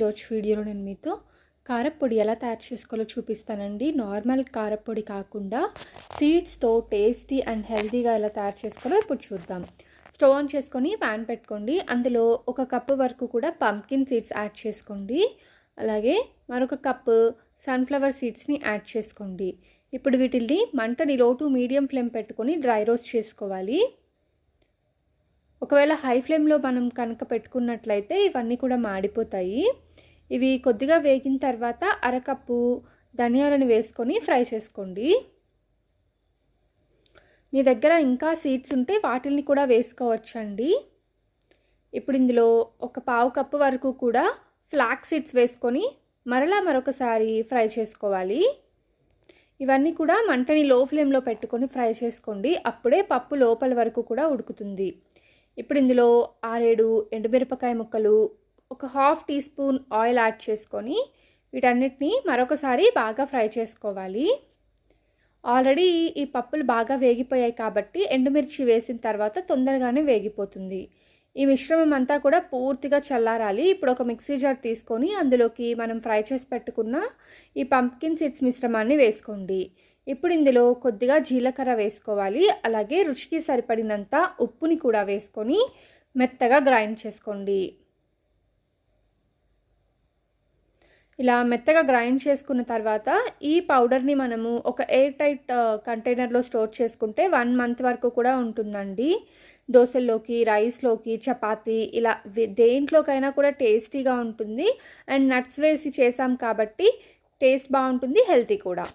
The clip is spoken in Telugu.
ఈరోజు వీడియోలో నేను మీతో కారప్పొడి ఎలా తయారు చేసుకోవాలో చూపిస్తానండి. నార్మల్ కారప్పొడి కాకుండా సీడ్స్తో టేస్టీ అండ్ హెల్తీగా ఎలా తయారు చేసుకోవాలో ఇప్పుడు చూద్దాం. స్టవ్ ఆన్ చేసుకొని ప్యాన్ పెట్టుకోండి. అందులో ఒక కప్పు వరకు కూడా పంకిన్ సీడ్స్ యాడ్ చేసుకోండి. అలాగే మరొక కప్పు సన్ఫ్లవర్ సీడ్స్ని యాడ్ చేసుకోండి. ఇప్పుడు వీటిల్ని మంటని లో టు మీడియం ఫ్లేమ్ పెట్టుకొని డ్రై రోస్ట్ చేసుకోవాలి. ఒకవేళ హై ఫ్లేమ్లో మనం కనుక పెట్టుకున్నట్లయితే ఇవన్నీ కూడా మాడిపోతాయి. ఇవి కొద్దిగా వేగిన తర్వాత అరకప్పు ధనియాలను వేసుకొని ఫ్రై చేసుకోండి. మీ దగ్గర ఇంకా సీడ్స్ ఉంటే వాటిని కూడా వేసుకోవచ్చండి. ఇప్పుడు ఇందులో ఒక పావు కప్పు వరకు కూడా ఫ్లాక్ సీడ్స్ వేసుకొని మరలా మరొకసారి ఫ్రై చేసుకోవాలి. ఇవన్నీ కూడా మంటని లో ఫ్లేమ్లో పెట్టుకొని ఫ్రై చేసుకోండి. అప్పుడే పప్పు లోపల వరకు కూడా ఉడుకుతుంది. ఇప్పుడు ఇందులో ఆరేడు ఎండుమిరపకాయ ముక్కలు ఒక half teaspoon oil add చేసుకొని వీటన్నిటిని మరొకసారి బాగా ఫ్రై చేసుకోవాలి. ఆల్రెడీ ఈ పప్పులు బాగా వేగిపోయాయి కాబట్టి ఎండుమిర్చి వేసిన తర్వాత తొందరగానే వేగిపోతుంది. ఈ మిశ్రమం అంతా కూడా పూర్తిగా చల్లారాలి. ఇప్పుడు ఒక మిక్సీ జార్ తీసుకొని అందులోకి మనం ఫ్రై చేసి పెట్టుకున్న ఈ పంప్కిన్ సీడ్స్ మిశ్రమాన్ని వేసుకోండి. ఇప్పుడు ఇందులో కొద్దిగా జీలకర్ర వేసుకోవాలి. అలాగే రుచికి సరిపడినంత ఉప్పుని కూడా వేసుకొని మెత్తగా గ్రైండ్ చేసుకోండి. ఇలా మెత్తగా గ్రైండ్ చేసుకున్న తర్వాత ఈ పౌడర్ని మనము ఒక ఎయిర్ టైట్ కంటైనర్లో స్టోర్ చేసుకుంటే వన్ మంత్ వరకు కూడా ఉంటుందండి. దోశల్లోకి రైస్లోకి చపాతీ ఇలా దేంట్లోకైనా కూడా టేస్టీగా ఉంటుంది. అండ్ నట్స్ వేసి చేసాం కాబట్టి టేస్ట్ బాగుంటుంది హెల్తీ కూడా.